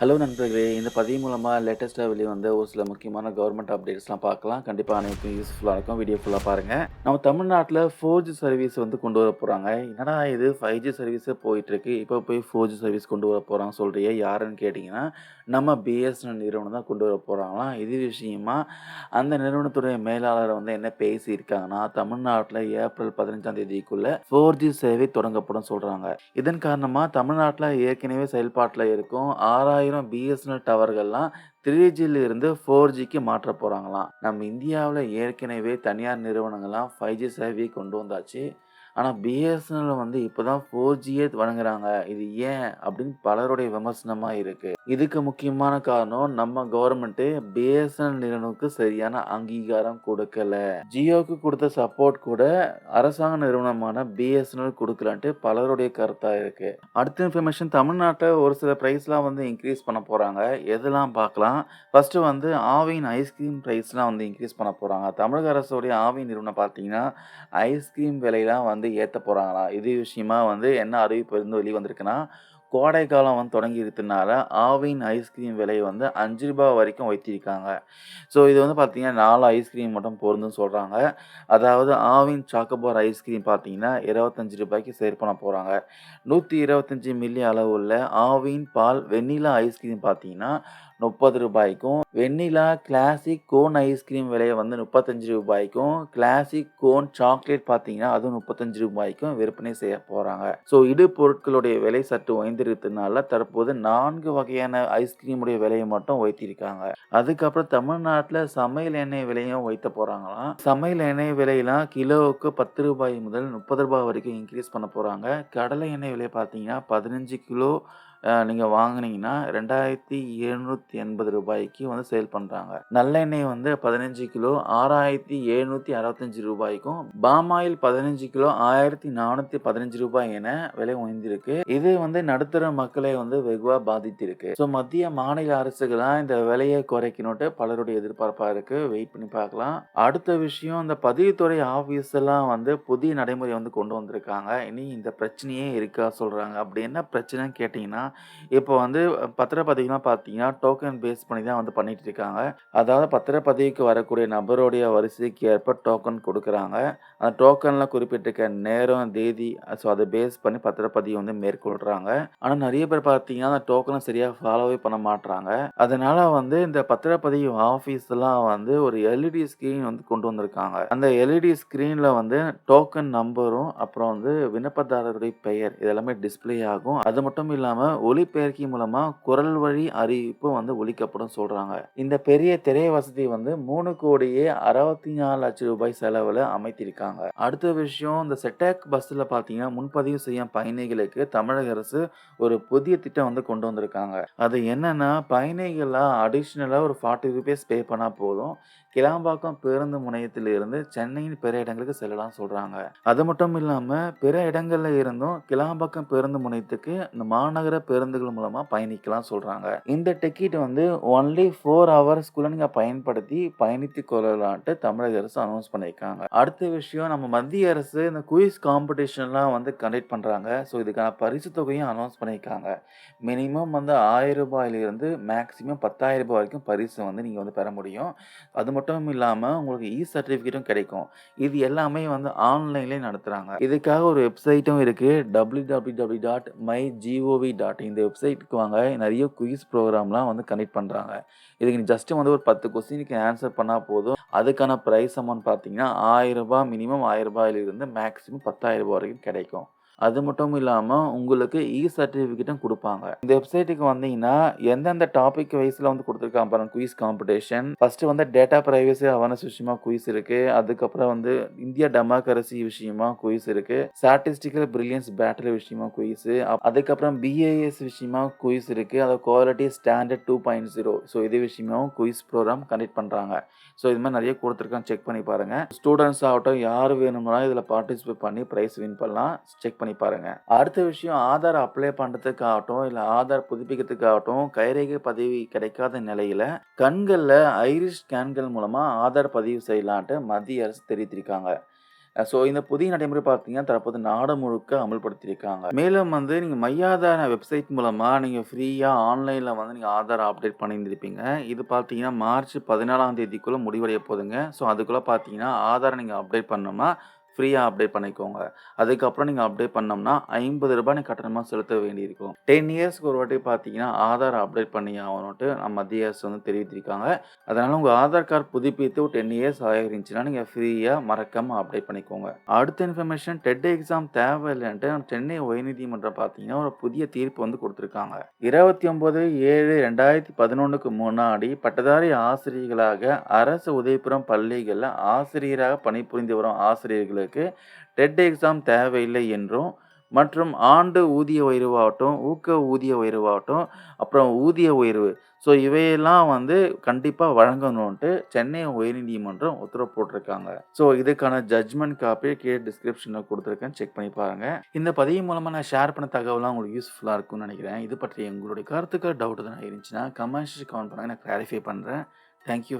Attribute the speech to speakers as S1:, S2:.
S1: Hello நண்பர்களே இந்த பதிவு மூலமாக லேட்டஸ்ட்டாக வெளியே வந்த ஒரு சில முக்கியமான கவர்மெண்ட் அப்டேட்ஸ்லாம் பார்க்கலாம். கண்டிப்பாக அனைத்தும் யூஸ்ஃபுல்லாக இருக்கும் வீடியோ ஃபுல்லாக பாருங்கள் நம்ம தமிழ்நாட்டில் ஃபோர் ஜி சர்வீஸ் வந்து கொண்டு வர போகிறாங்க என்னடா இது ஃபைவ் ஜி சர்வீஸே போயிட்டுருக்கு இப்போ போய் ஃபோர் ஜி சர்வீஸ் கொண்டு வர போகிறாங்க சொல்கிறிய யாருன்னு கேட்டிங்கன்னா நம்ம பிஎஸ்என்எல் நிறுவனம் தான் கொண்டு வர போகிறாங்களாம் இது விஷயமா அந்த நிறுவனத்துடைய மேலாளர் வந்து என்ன பேசியிருக்காங்கன்னா தமிழ்நாட்டில் ஏப்ரல் பதினஞ்சாம் தேதிக்குள்ளே ஃபோர் ஜி சேவை தொடங்கப்படும் சொல்கிறாங்க இதன் காரணமாக தமிழ்நாட்டில் ஏற்கனவே செயல்பாட்டில் இருக்கும் ஆறாயிரம் பிஎஸ்என்எல் டவர்கள்லாம் த்ரீ ஜியில் இருந்து ஃபோர் ஜிக்கு மாற்ற போகிறாங்களாம் நம்ம இந்தியாவில் ஏற்கனவே தனியார் நிறுவனங்கள்லாம் ஃபைவ் ஜி சேவையை கொண்டு வந்தாச்சு. ஆனால் பிஎஸ்என்எல் வந்து இப்போ தான் ஃபோர் ஜியே வழங்குறாங்க. இது ஏன் அப்படின்னு பலருடைய விமர்சனமாக இருக்குது இதுக்கு முக்கியமான காரணம் நம்ம கவர்மெண்ட்டு பிஎஸ்என்எல் நிறுவனத்துக்கு சரியான அங்கீகாரம் கொடுக்கல. ஜியோக்கு கொடுத்த சப்போர்ட் கூட அரசாங்க நிறுவனமான பிஎஸ்என்எல் கொடுக்கலான்ட்டு பலருடைய கருத்தாக இருக்குது அடுத்த இன்ஃபர்மேஷன் தமிழ்நாட்டில் ஒரு சில ப்ரைஸ்லாம் வந்து இன்க்ரீஸ் பண்ண போகிறாங்க எதெல்லாம் பார்க்கலாம் ஃபஸ்ட்டு வந்து ஆவின் ஐஸ்கிரீம் ப்ரைஸ்லாம் வந்து இன்க்ரீஸ் பண்ண போகிறாங்க தமிழக அரசுடைய ஆவின் நிறுவனம் பார்த்தீங்கன்னா ஐஸ்கிரீம் விலையெல்லாம் வந்து ஏற்ற போகிறாங்களா இது விஷயமா வந்து என்ன அறிவிப்பு இருந்து வெளியே வந்திருக்குன்னா கோடை காலம் வந்து தொடங்கி இருக்கிறதுனால ஆவின் ஐஸ்கிரீம் விலையை வந்து அஞ்சு ரூபாய் வரைக்கும் வைத்திருக்காங்க ஸோ இது வந்து பார்த்தீங்கன்னா நாலு ஐஸ்கிரீம் மட்டும் பொருந்துன்னு சொல்கிறாங்க அதாவது ஆவின் சாக்கோபார் ஐஸ்கிரீம் பார்த்தீங்கன்னா இருபத்தஞ்சி ரூபாய்க்கு சேல் பண்ண போகிறாங்க நூற்றி இருபத்தஞ்சி மில்லி அளவு உள்ள ஆவின் பால் வெண்ணிலா ஐஸ்கிரீம் பார்த்தீங்கன்னா முப்பது ரூபாய்க்கும் வெண்ணிலா கிளாசிக் கோன் ஐஸ்கிரீம் விலையை வந்து முப்பத்தஞ்சு ரூபாய்க்கும் கிளாசிக் கோன் சாக்லேட் பார்த்தீங்கன்னா அதுவும் முப்பத்தஞ்சு ரூபாய்க்கும் விற்பனை செய்ய போகிறாங்க ஸோ இடு பொருட்களுடைய விலை சற்று உயர்ந்திருக்கிறதுனால தற்போது நான்கு வகையான ஐஸ்கிரீமுடைய விலையை மட்டும் உயர்த்தியிருக்காங்க. அதுக்கப்புறம் தமிழ்நாட்டில் சமையல் எண்ணெய் விலையும் உயர்த்த போகிறாங்களாம் சமையல் எண்ணெய் விலையெல்லாம் கிலோவுக்கு பத்து ரூபாய் முதல் முப்பது ரூபாய் வரைக்கும் இன்க்ரீஸ் பண்ண போகிறாங்க கடலை எண்ணெய் விலை பார்த்தீங்கன்னா பதினஞ்சு கிலோ நீங்கள் வாங்குனீங்கன்னா ரெண்டாயிரத்தி எழுநூற்றி எண்பது ரூபாய்க்கு வந்து சேல் பண்ணுறாங்க நல்லெண்ணெய் வந்து பதினஞ்சு கிலோ ஆறாயிரத்தி எழுநூற்றி அறுபத்தஞ்சி ரூபாய்க்கும் பாமாயில் பதினஞ்சு கிலோ ஆயிரத்தி நானூற்றி பதினஞ்சு ரூபாய் என விலை உயர்ந்திருக்கு. இது வந்து நடுத்தர மக்களை வந்து வெகுவாக பாதித்திருக்கு. ஸோ மத்திய மாநில அரசுகளாக இந்த விலையை குறைக்கணும்ட்டு பலருடைய எதிர்பார்ப்பாக இருக்குது வெயிட் பண்ணி பார்க்கலாம். அடுத்த விஷயம் இந்த பதிவுத்துறை ஆஃபீஸ் எல்லாம் வந்து புதிய நடைமுறை வந்து கொண்டு வந்திருக்காங்க. இனி இந்த பிரச்சனையே இருக்கா சொல்கிறாங்க அப்படி என்ன பிரச்சனைன்னு கேட்டிங்கன்னா இப்போ வந்து பத்திரப்பதிவுலாம் பார்த்தீங்கன்னா டோக்கன் பேஸ் பண்ணி தான் வந்து பண்ணிட்டு இருக்காங்க. அதாவது பத்திரப்பதிவுக்கு வரக்கூடிய நபருடைய வரிசைக்கு ஏற்ப டோக்கன் கொடுக்குறாங்க. அந்த டோக்கனில் குறிப்பிட்டிருக்க நேரம் தேதி ஸோ அதை பேஸ் பண்ணி பத்திரப்பதிவு வந்து மேற்கொள்கிறாங்க ஆனால் நிறைய பேர் பார்த்தீங்கன்னா அந்த டோக்கனை சரியாக ஃபாலோவே பண்ண மாட்டுறாங்க அதனால் வந்து இந்த பத்திரப்பதிவு ஆஃபீஸ்லாம் வந்து ஒரு எல்இடி ஸ்க்ரீன் வந்து கொண்டு வந்திருக்காங்க. அந்த எல்இடி ஸ்க்ரீனில் வந்து டோக்கன் நம்பரும் அப்புறம் வந்து விண்ணப்பதாரருடைய பெயர் இதெல்லாமே டிஸ்ப்ளே ஆகும். அது மட்டும் இல்லாமல் ஒலிபெயர்க்கி மூலமா குரல் வழி அறிவிப்பு வந்து ஒழிக்கப்படும் சொல்றாங்க. இந்த பெரிய திரை வசதி வந்து மூணு கோடியே அறுபத்தி நாலு லட்சம் ரூபாய் செலவுல அமைத்திருக்காங்க. அடுத்த விஷயம் இந்த செட்டாக் பஸ்ல பாத்தீங்கன்னா முன்பதிவு செய்யும் பயணிகளுக்கு தமிழக அரசு ஒரு புதிய திட்டம் வந்து கொண்டு வந்திருக்காங்க. அது என்னன்னா பயணிகள்லாம் அடிஷ்னலா ஒரு ஃபார்ட்டி ருபீஸ் பே பண்ணா போதும். கிளாம்பாக்கம் பேருந்து முனையத்தில் இருந்து சென்னையின் பிற இடங்களுக்கு செல்லலாம் சொல்றாங்க. அது மட்டும் இல்லாம பிற இடங்கள்ல இருந்தும் கிளாம்பாக்கம் பேருந்து முனையத்துக்கு இந்த மாநகர பேருந்துகள் மூலமாக பயணிக்கலாம் சொல்கிறாங்க இந்த டிக்கெட் வந்து ஒன்லி ஃபோர் ஹவர்ஸ்க்குள்ளே நீங்கள் பயன்படுத்தி பயணித்து கொள்ளலான்ட்டு தமிழக அரசு அனௌன்ஸ் பண்ணியிருக்காங்க. அடுத்த விஷயம் நம்ம மத்திய அரசு இந்த குயிஸ் காம்படிஷன்லாம் வந்து கண்டக்ட் பண்ணுறாங்க ஸோ இதுக்கான பரிசு தொகையும் அனௌன்ஸ் பண்ணியிருக்காங்க. மினிமம் வந்து ஆயிரம் ரூபாயிலிருந்து மேக்ஸிமம் பத்தாயிரம் ரூபாய் வரைக்கும் பரிசு வந்து நீங்கள் வந்து பெற முடியும். அது மட்டும் இல்லாமல் உங்களுக்கு இ சர்டிஃபிகேட்டும் கிடைக்கும். இது எல்லாமே வந்து ஆன்லைன்லேயே நடத்துகிறாங்க இதுக்காக ஒரு வெப்சைட்டும் இருக்குது W W W dot my GOV dot இந்த வெப்சைட்டுக்கு வாங்க. நிறைய குயிஸ் ப்ரோக்ராம்லாம் வந்து கனெக்ட் பண்ணுறாங்க இதுக்கு நீ ஜஸ்ட்டு வந்து ஒரு பத்து கொஸ்டினுக்கு ஆன்சர் பண்ணால் போதும். அதுக்கான ப்ரைஸ் அமௌண்ட் பார்த்தீங்கன்னா ஆயிரம் ரூபாய் மினிமம் ஆயிரம் ரூபாயிலிருந்து மேக்ஸிமம் பத்தாயிரம் ரூபாய் வரைக்கும் கிடைக்கும். அது மட்டும் இல்லாமல் உங்களுக்கு இ சர்டிஃபிகேட்டும் கொடுப்பாங்க. இந்த வெப்சைட்டுக்கு வந்தீங்கன்னா எந்தெந்த டாபிக் வைஸில் வந்து கொடுத்துருக்காங்க பாருங்க குயிஸ் காம்படிஷன் ஃபர்ஸ்ட் வந்து டேட்டா ப்ரைவசி அவேர்னஸ் விஷயமா குயிஸ் இருக்கு. அதுக்கப்புறம் வந்து இந்தியா டெமோக்ரஸி விஷயமா குயிஸ் இருக்கு. ஸ்டாட்டிஸ்டிக்கல் பிரில்லியன்ஸ் பேட்டரி விஷயமா குயிஸ் அதுக்கப்புறம் பிஏஎஸ் விஷயமா குயிஸ் இருக்கு. அது quality standard two point zero so இது விஷயமாவும் குயிஸ் ப்ரோக்ராம் கண்டக்ட் பண்ணுறாங்க ஸோ இது மாதிரி நிறைய கொடுத்துருக்காங்க. செக் பண்ணி பாருங்க. ஸ்டூடெண்ட்ஸ் ஆகட்டும் யார் வேணும்னா இதில் பார்ட்டிசிபேட் பண்ணி ப்ரைஸ் வின் பண்ணலாம். செக் பண்ணி பாருங்க அடுத்த விஷயம் ஆதார் அப்ளை பண்ணுறதுக்காகட்டும் இல்லை ஆதார் புதுப்பிக்கிறதுக்காகட்டும் கைரேகை பதிவு கிடைக்காத நிலையில் கண்களில் ஐரிஷ் ஸ்கேன்கள் மூலமாக ஆதார் பதிவு செய்யலான்ட்டு மத்திய அரசு தெரிவித்திருக்காங்க ஸோ இந்த புதிய நடைமுறை பார்த்தீங்கன்னா தற்போது நாடு முழுக்க அமல்படுத்தியிருக்காங்க. மேலும் வந்து நீங்கள் மையாதார வெப்சைட் மூலமாக நீங்கள் ஃப்ரீயாக ஆன்லைனில் வந்து நீங்கள் ஆதார் அப்டேட் பண்ணியிருந்திருப்பீங்க. இது பார்த்தீங்கன்னா மார்ச் பதினாலாம் தேதிக்குள்ளே முடிவடைய போதுங்க. ஸோ அதுக்குள்ளே பார்த்தீங்கன்னா ஆதாரை நீங்கள் அப்டேட் பண்ணோம்னா ஃப்ரீயாக அப்டேட் பண்ணிக்கோங்க. அதுக்கப்புறம் நீங்கள் அப்டேட் பண்ணோம்னா ஐம்பது ரூபாய் நீங்கள் கட்டணமாக செலுத்த வேண்டியிருக்கும். 10 இயர்ஸ்க்கு ஒரு வாட்டி பார்த்தீங்கன்னா ஆதார் அப்டேட் பண்ணி ஆகணும்ட்டு நம்ம மத்திய அரசு வந்து தெரிவித்திருக்காங்க. அதனால் உங்கள் ஆதார் கார்டு புதுப்பித்து ஒரு 10 இயர்ஸ் ஆகிருந்துச்சுன்னா நீங்கள் ஃப்ரீயாக மறக்காமல் அப்டேட் பண்ணிக்கோங்க. அடுத்த இன்ஃபர்மேஷன் டெட் எக்ஸாம் தேவையில்லன்ட்டு சென்னை உயர்நீதிமன்றம் பார்த்தீங்கன்னா ஒரு புதிய தீர்ப்பு வந்து குடுத்துருக்காங்க. 29/7/2011க்கு முன்னாடி பட்டதாரி ஆசிரியர்களாக அரசு உதவிபெறும் பள்ளிகளில் ஆசிரியராக பணிபுரிந்து வரும் ஆசிரியர்களுக்கு டெட் எக்ஸாம் தேவையில்லை என்றும் மற்றும் ஆண்டு ஊதிய உயர்வாகட்டும், ஊக்க ஊதிய உயர்வாகட்டும், அப்புறம் ஊதிய உயர்வு ஸோ இவையெல்லாம் வந்து கண்டிப்பாக வழங்கணுன்ட்டு சென்னை உயர்நீதிமன்றம் உத்தரவு போட்டிருக்காங்க. ஸோ இதுக்கான ஜட்ஜ்மெண்ட் காப்பி கீழே டிஸ்கிரிப்ஷனில் கொடுத்துருக்கேன் செக் பண்ணி பாருங்க. இந்த பதிவு மூலமாக நான் ஷேர் பண்ண தகவலாம் உங்களுக்கு யூஸ்ஃபுல்லாக இருக்கும்னு நினைக்கிறேன். இது பற்றி எங்களுடைய கருத்துக்கள், டவுட் எதுனா இருந்துச்சுன்னா கமெண்ட்ஸ் கமெண்ட் பண்ணாங்க நான் கிளாரிஃபை பண்ணுறேன் தேங்க் யூ